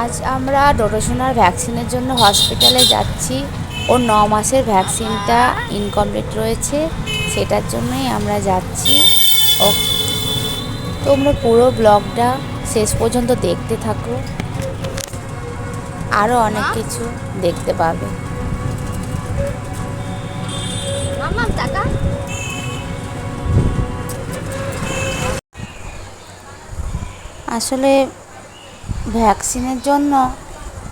আজ আমরা ডোডোসোনার ভ্যাকসিনের জন্য হসপিটালে যাচ্ছি ওর ন মাসের ভ্যাকসিনটা ইনকমপ্লিট রয়েছে সেটার জন্যই আমরা যাচ্ছি। ও তোমরা পুরো ব্লগটা শেষ পর্যন্ত দেখতে থাকো। আরও অনেক কিছু দেখতে পাবে। আসলে ভ্যাকসিনের জন্য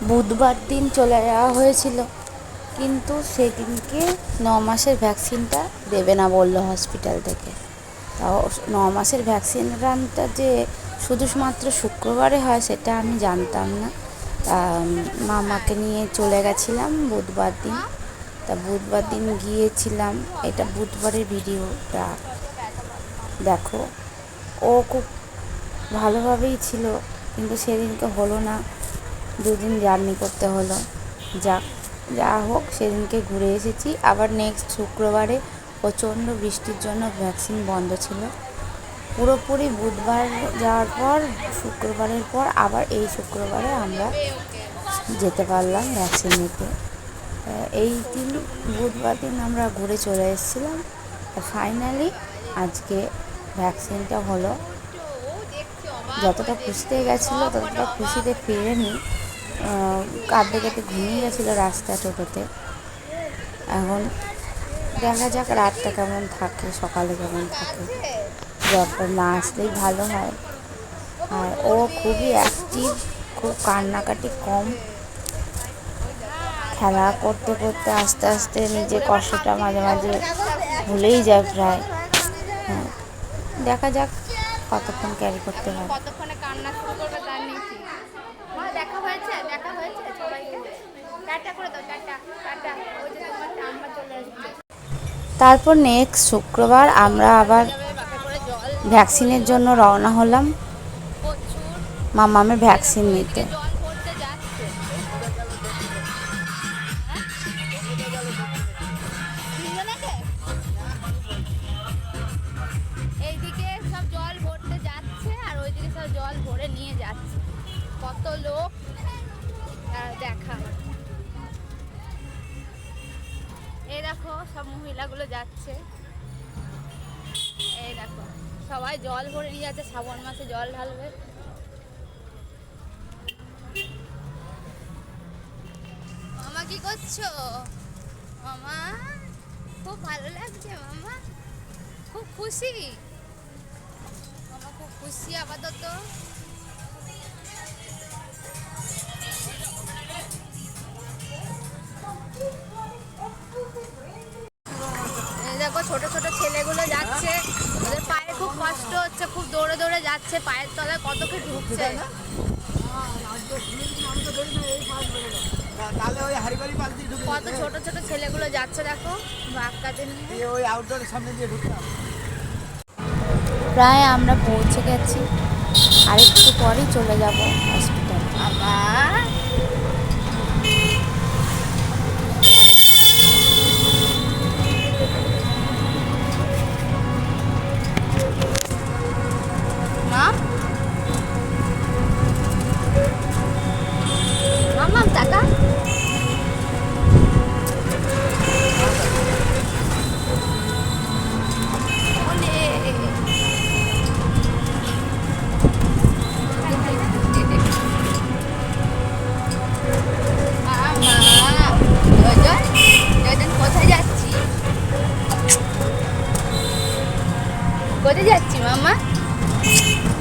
বুধবার দিন চলে যাওয়া হয়েছিল। কিন্তু সেদিনকে ন মাসের ভ্যাকসিনটা দেবে না বলল হসপিটাল থেকে। তাও ন মাসের ভ্যাকসিন রানটা যে শুধুমাত্র শুক্রবারে হয় সেটা আমি জানতাম না। তা মামাকে নিয়ে চলে গেছিলাম বুধবার দিন। তা বুধবার দিন গিয়েছিলাম। এটা বুধবারের ভিডিওটা। দেখো, ও খুব ভালোভাবেই ছিল। কিন্তু সেদিনকে হলো না। দুদিন জার্নি করতে হলো। যা যা হোক, সেদিনকে ঘুরে এসেছি। আবার নেক্সট শুক্রবারে প্রচণ্ড বৃষ্টির জন্য ভ্যাকসিন বন্ধ ছিল। পুরোপুরি বুধবার যাওয়ার পর, শুক্রবারের পর আবার এই শুক্রবারে আমরা যেতে পারলাম ভ্যাকসিন নিতে। এই দিন বুধবার দিন আমরা ঘুরে চলে এসেছিলাম। ফাইনালি আজকে ভ্যাকসিনটা হলো। যতটা খুশিতে গেছিল, ততটা খুশিতে ফিরেনি কাঁদতে কাঁদতে ঘুমিয়ে গেছিল রাস্তা টোটোতে। এখন দেখা যাক রাতটা কেমন থাকে, সকালে কেমন থাকে। জ্বরটা না আসলেই ভালো হয়। আর ও খুবই অ্যাক্টিভ খুব কান্নাকাটি কম। খেলা করতে করতে আস্তে আস্তে নিজের কষ্টটা মাঝে মাঝে ভুলেই যায় প্রায়। হ্যাঁ দেখা যাক। কতক্ষণ ক্যারি করতে হয় কতক্ষণে কান্না শুরু করবে তার নেই মা দেখা হয়েছে? দেখা হয়েছে সবাইকে? টাটা করে দাও টাটা টাটা। ওই যে তোমার ঠাম্মা চলে আসবে তারপর নেক্সট শুক্রবার আমরা আবার ভ্যাকসিনের জন্য রওনা হলাম। মামামের ভ্যাকসিন নিতে। নিয়ে যাচ্ছে। কত লোক? দেখা। এই দেখো, সব মহিলাগুলো যাচ্ছে। এই দেখো, সবাই জল ভরে নিয়ে যাচ্ছে, শ্রাবণ মাসে জল ঢালবে। মামা কি করছ? মামা, খুব ভালো লাগছে, মামা। খুব খুশি? মামা, খুব খুশি আপাতত। দেখো ছোট ছোট ছেলেগুলো যাচ্ছে। ওদের পায়ে খুব কষ্ট হচ্ছে খুব দৌড়ে দৌড়ে যাচ্ছে পায়ের তলায় কত কি ঢুকছে। কত ছোট ছোট ছেলেগুলো যাচ্ছে দেখো বাচ্চাদের নিয়ে। ওই আউটডোরের সামনে দিয়ে ঢুকতাম প্রায় আমরা পৌঁছে গেছি। আর একটু পরেই চলে যাব হসপিটাল আবার?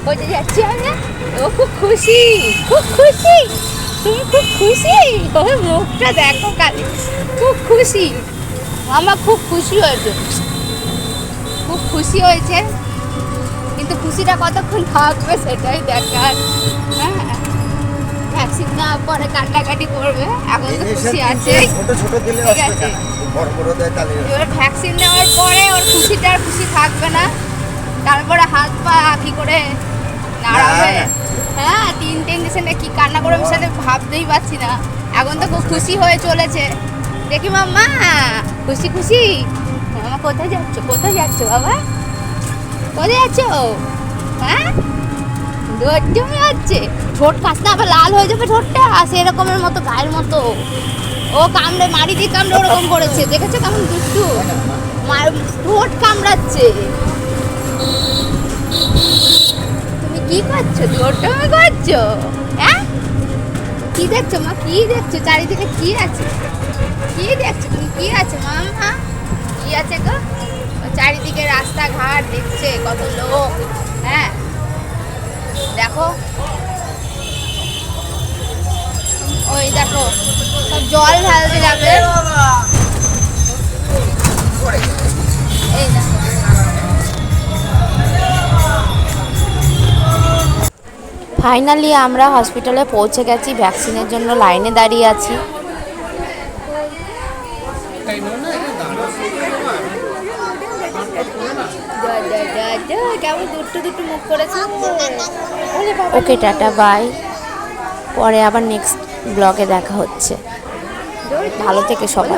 কোথায় যাচ্ছি আমরা ও খুব খুশি খুব খুশি তুমি খুব খুশি? ওর মুখটা দেখো কালি খুব খুশি। মামা খুব খুশি হয়েছে। খুব খুশি হয়েছে। কিন্তু খুশিটা কতক্ষণ থাকবে সেটাই দেখার। হ্যাঁ ভ্যাকসিন নেওয়ার পরে কান্নাকাটি করবে। এখন তো খুশি আছে। ঠিক আছে। এবার ভ্যাকসিন নেওয়ার পরে ওর খুশিটা আর খুশি থাকবে না। তারপরে হাত পা কি করে নাড়াবে না, না। হ্যাঁ তিনটে ইঞ্জেকশনে কি কান্না করে আমি সাথে ভাবতেই পারছি না। এখন তো খুব খুশি হয়ে চলেছে। দেখি মাম্মা খুশি খুশি? মামা কোথায় যাচ্ছ? কোথায় যাচ্ছ বাবা? কোথায় যাচ্ছ? হ্যাঁ? দৌড় জমে যাচ্ছে। ঠোঁট কাছ না আবার লাল হয়ে যাবে ঠোঁটটা। আর সেরকমের মতো গায়ের মতো। ও কামড়ে মারি দিয়ে কামড়ে ওরকম করেছে। দেখেছ কেমন দুষ্টু? ঠোঁট কামড়াচ্ছে তুমি কি করছ? দৌড়টামে করছ? হ্যাঁ? কি দেখছ মা? কি দেখছ? চারিদিকে কি আছে? কি দেখছ? তুমি কি আছে মামা কি আছে গো? চারিদিকে রাস্তাঘাট দেখছে, কত লোক। হ্যাঁ? দেখো। ওই দেখো, সব জল ঢালতে যাবে। এই দেখো। ফাইনালি আমরা হসপিটালে পৌঁছে গেছি ভ্যাকসিনের জন্য লাইনে দাঁড়িয়ে আছি। ওকে টাটা বাই পরে আবার নেক্সট ব্লগে দেখা হচ্ছে। ভালো থেকে সবাই।